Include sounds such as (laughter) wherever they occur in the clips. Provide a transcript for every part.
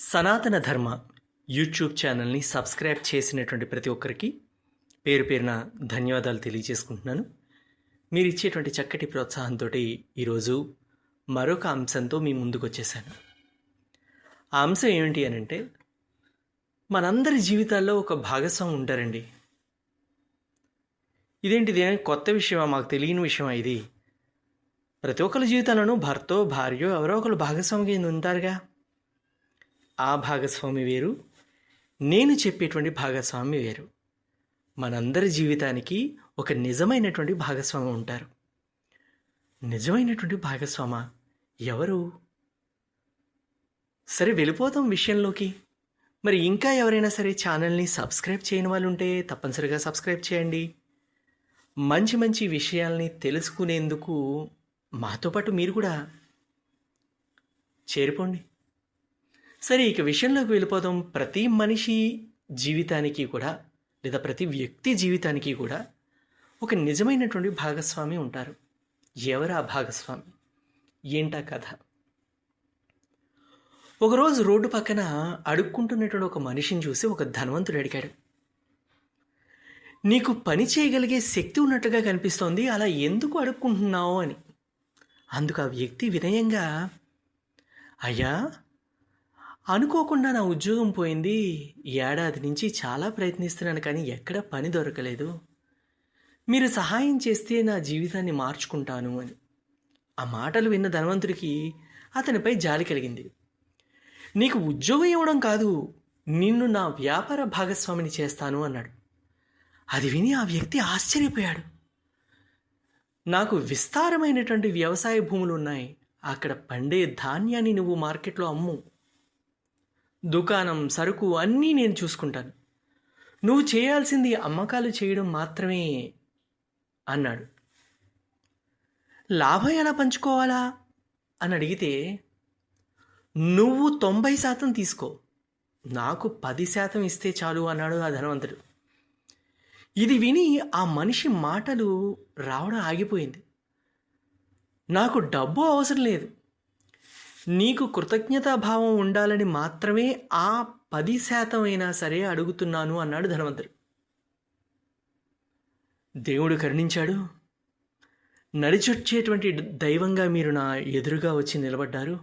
సనాతన ధర్మ యూట్యూబ్ ఛానల్ని సబ్స్క్రైబ్ చేసినటువంటి ప్రతి ఒక్కరికి పేరు పేరున ధన్యవాదాలు తెలియజేసుకుంటున్నాను. మీరు ఇచ్చేటువంటి చక్కటి ప్రోత్సాహంతో ఈరోజు మరొక అంశంతో మీ ముందుకు వచ్చేసాను. ఆ అంశం ఏమిటి అని అంటే మనందరి జీవితాల్లో ఒక భాగస్వామి ఉంటారండి. ఇదేంటి ఇదే కొత్త విషయమా? మాకు తెలియని విషయమా ఇది? ప్రతి ఒక్కరి జీవితాలను భర్తో భార్యో ఎవరో ఒకరు భాగస్వామి కింద ఉంటారుగా? ఆ భాగస్వామి వేరు నేను చెప్పేటువంటి భాగస్వామి వేరు. మనందరి జీవితానికి ఒక నిజమైనటువంటి భాగస్వామి ఉంటారు. నిజమైనటువంటి భాగస్వామ ఎవరు? సరే వెళ్ళిపోతాం విషయంలోకి. మరి ఇంకా ఎవరైనా సరే ఛానల్ని సబ్స్క్రైబ్ చేయని వాళ్ళు ఉంటే తప్పనిసరిగా సబ్స్క్రైబ్ చేయండి. మంచి మంచి విషయాల్ని తెలుసుకునేందుకు మాతో పాటు మీరు కూడా చేరిపోండి. సరే ఇక విషయంలోకి వెళ్ళిపోదాం. ప్రతి మనిషి జీవితానికి కూడా లేదా ప్రతి వ్యక్తి జీవితానికి కూడా ఒక నిజమైనటువంటి భాగస్వామి ఉంటారు. ఎవరు ఆ భాగస్వామి? ఏంటా కథ? ఒకరోజు రోడ్డు పక్కన అడుక్కుంటున్నటువంటి ఒక మనిషిని చూసి ఒక ధనవంతుడు అడిగాడు నీకు పని చేయగలిగే శక్తి ఉన్నట్టుగా కనిపిస్తోంది అలా ఎందుకు అడుక్కుంటున్నావు? అని. అందుకు ఆ వ్యక్తి వినయంగా అయ్యా అనుకోకుండా నా ఉద్యోగం పోయింది. ఏడాది నుంచి చాలా ప్రయత్నిస్తున్నాను కానీ ఎక్కడ పని దొరకలేదు. మీరు సహాయం చేస్తే నా జీవితాన్ని మార్చుకుంటాను అని. ఆ మాటలు విన్న ధనవంతుడికి అతనిపై జాలి కలిగింది. నీకు ఉద్యోగం ఇవ్వడం కాదు నిన్ను నా వ్యాపార భాగస్వామిని చేస్తాను అన్నాడు. అది విని ఆ వ్యక్తి ఆశ్చర్యపోయాడు. నాకు విస్తారమైనటువంటి వ్యవసాయ భూములు ఉన్నాయి. అక్కడ పండే ధాన్యాన్ని నువ్వు మార్కెట్లో అమ్ము. దుకాణం సరుకు అన్నీ నేను చూసుకుంటాను. నువ్వు చేయాల్సింది అమ్మకాలు చేయడం మాత్రమే అన్నాడు. లాభం ఎలా పంచుకోవాలా? అని అడిగితే నువ్వు తొంభై శాతం తీసుకో. నాకు పది శాతం ఇస్తే చాలు అన్నాడు ఆ ధనవంతుడు. ఇది విని ఆ మనిషి మాటలు రావడం ఆగిపోయింది. నాకు డబ్బు అవసరం లేదు. నీకు కృతజ్ఞతాభావం ఉండాలని మాత్రమే ఆ పది శాతం అయినా సరే అడుగుతున్నాను అన్నాడు ధనవంతుడు. దేవుడు కరుణించాడు. నడిచొచ్చేటువంటి దైవంగా మీరు నా ఎదురుగా వచ్చి నిలబడ్డారు.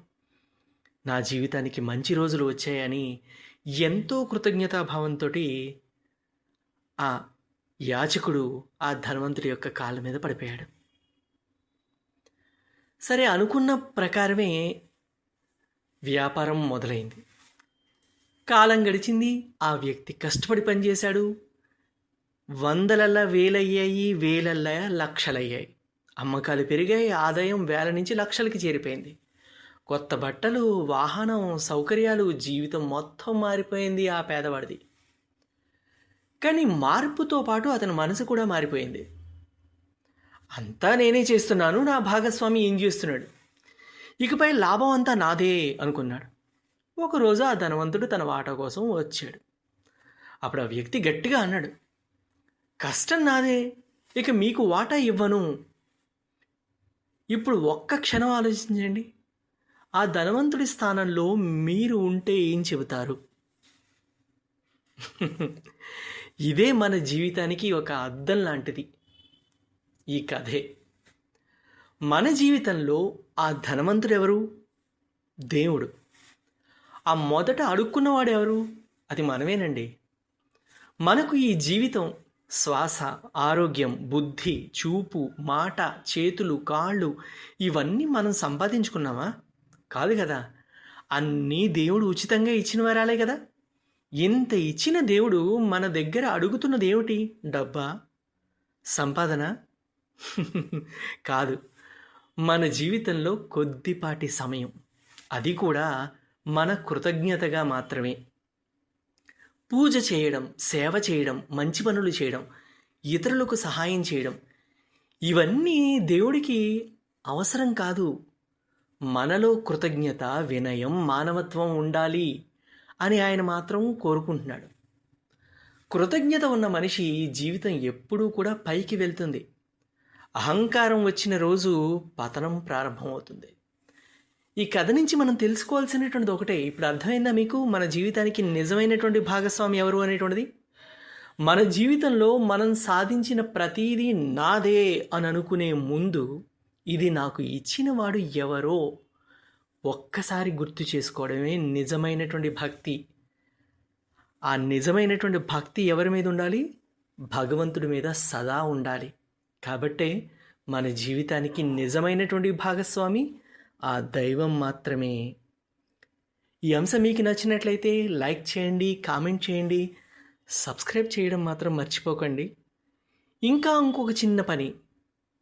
నా జీవితానికి మంచి రోజులు వచ్చాయని ఎంతో కృతజ్ఞతాభావంతో ఆ యాచకుడు ఆ ధనవంతుడి యొక్క కాళ్ళ మీద పడిపోయాడు. సరే అనుకున్న ప్రకారమే వ్యాపారం మొదలైంది. కాలం గడిచింది. ఆ వ్యక్తి కష్టపడి పనిచేశాడు. వందలల్లా వేలయ్యాయి వేలల్లా లక్షలయ్యాయి. అమ్మకాలు పెరిగాయి ఆదాయం వేల నుంచి లక్షలకి చేరిపోయింది. కొత్త బట్టలు వాహనం సౌకర్యాలు జీవితం మొత్తం మారిపోయింది ఆ పేదవాడిది. కానీ మార్పుతో పాటు అతని మనసు కూడా మారిపోయింది. అంతా నేనే చేస్తున్నాను నా భాగస్వామి ఏం చేస్తున్నాడు? ఇకపై లాభం అంతా నాదే అనుకున్నాడు. ఒకరోజు ఆ ధనవంతుడు తన వాటా కోసం వచ్చాడు. అప్పుడు ఆ వ్యక్తి గట్టిగా అన్నాడు కష్టం నాదే ఇక మీకు వాటా ఇవ్వను. ఇప్పుడు ఒక్క క్షణం ఆలోచించండి. ఆ ధనవంతుడి స్థానంలో మీరు ఉంటే ఏం చెబుతారు? (laughs) ఇదే మన జీవితానికి ఒక అద్దం లాంటిది. ఈ కథే. మన జీవితంలో ఆ ధనవంతుడు ఎవరు దేవుడు. ఆ మొదట అడుక్కున్నవాడు ఎవరు అది మనమేనండి. మనకు ఈ జీవితం శ్వాస ఆరోగ్యం బుద్ధి చూపు మాట చేతులు కాళ్ళు ఇవన్నీ మనం సంపాదించుకున్నామా? కాదు కదా. అన్నీ దేవుడు ఉచితంగా ఇచ్చిన వరాలే కదా. ఇంత ఇచ్చిన దేవుడు మన దగ్గర అడుగుతున్నది ఏమిటి? డబ్బా? సంపాదన? (laughs) కాదు. మన జీవితంలో కొద్దిపాటి సమయం. అది కూడా మన కృతజ్ఞతగా మాత్రమే. పూజ చేయడం సేవ చేయడం మంచి పనులు చేయడం ఇతరులకు సహాయం చేయడం ఇవన్నీ దేవుడికి అవసరం కాదు. మనలో కృతజ్ఞత వినయం మానవత్వం ఉండాలి అని ఆయన మాత్రం కోరుకుంటున్నాడు. కృతజ్ఞత ఉన్న మనిషి జీవితం ఎప్పుడూ కూడా పైకి వెళ్తుంది. అహంకారం వచ్చిన రోజు పతనం ప్రారంభమవుతుంది. ఈ కథ నుంచి మనం తెలుసుకోవాల్సినటువంటిది ఒకటే. ఇప్పుడు అర్థమైందా మీకు? మన జీవితానికి నిజమైనటువంటి భాగస్వామి ఎవరు అనేటువంటిది? మన జీవితంలో మనం సాధించిన ప్రతీదీ నాదే అని అనుకునే ముందు ఇది నాకు ఇచ్చిన వాడు ఎవరో ఒక్కసారి గుర్తు చేసుకోవడమే నిజమైనటువంటి భక్తి. ఆ నిజమైనటువంటి భక్తి ఎవరి మీద ఉండాలి? భగవంతుడి మీద సదా ఉండాలి. కాబట్టే మన జీవితానికి నిజమైనటువంటి భాగస్వామి ఆ దైవం మాత్రమే. ఈ అంశం మీకు నచ్చినట్లయితే లైక్ చేయండి కామెంట్ చేయండి సబ్స్క్రైబ్ చేయడం మాత్రం మర్చిపోకండి. ఇంకా ఇంకొక చిన్న పని.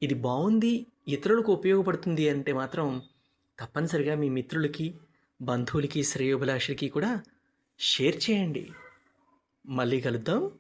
ఇది బాగుంది ఇతరులకు ఉపయోగపడుతుంది అంటే మాత్రం తప్పనిసరిగా మీ మిత్రులకి బంధువులకి శ్రేయోభిలాషులకి కూడా షేర్ చేయండి. మళ్ళీ కలుద్దాం.